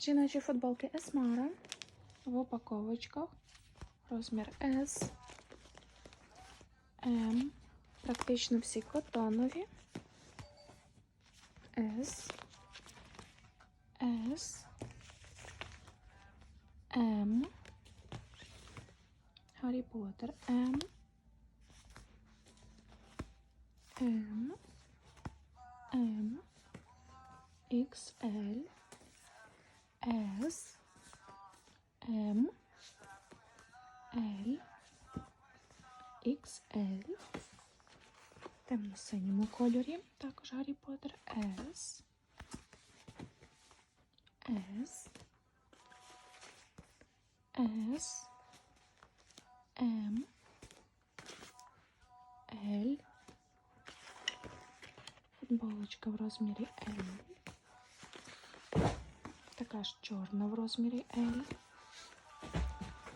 Жіночі футболки Esmara в упаковочках. Розмір S, M. Практично всі котонові. S, S, M. Гаррі Поттер М. М. М. XL. S. М. L. XL. Темно-синьому кольорі. Також Гаррі Поттер S. S. S. М. Л. Футболочка в розмірі L. Така ж чорна в розмірі L.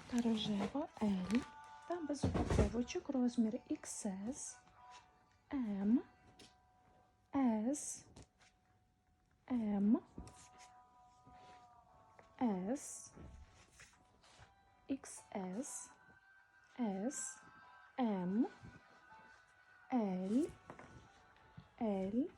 Та рожева L. Та без упаковочок розмір XS, M, S, M, S, XS, S, M, L, L,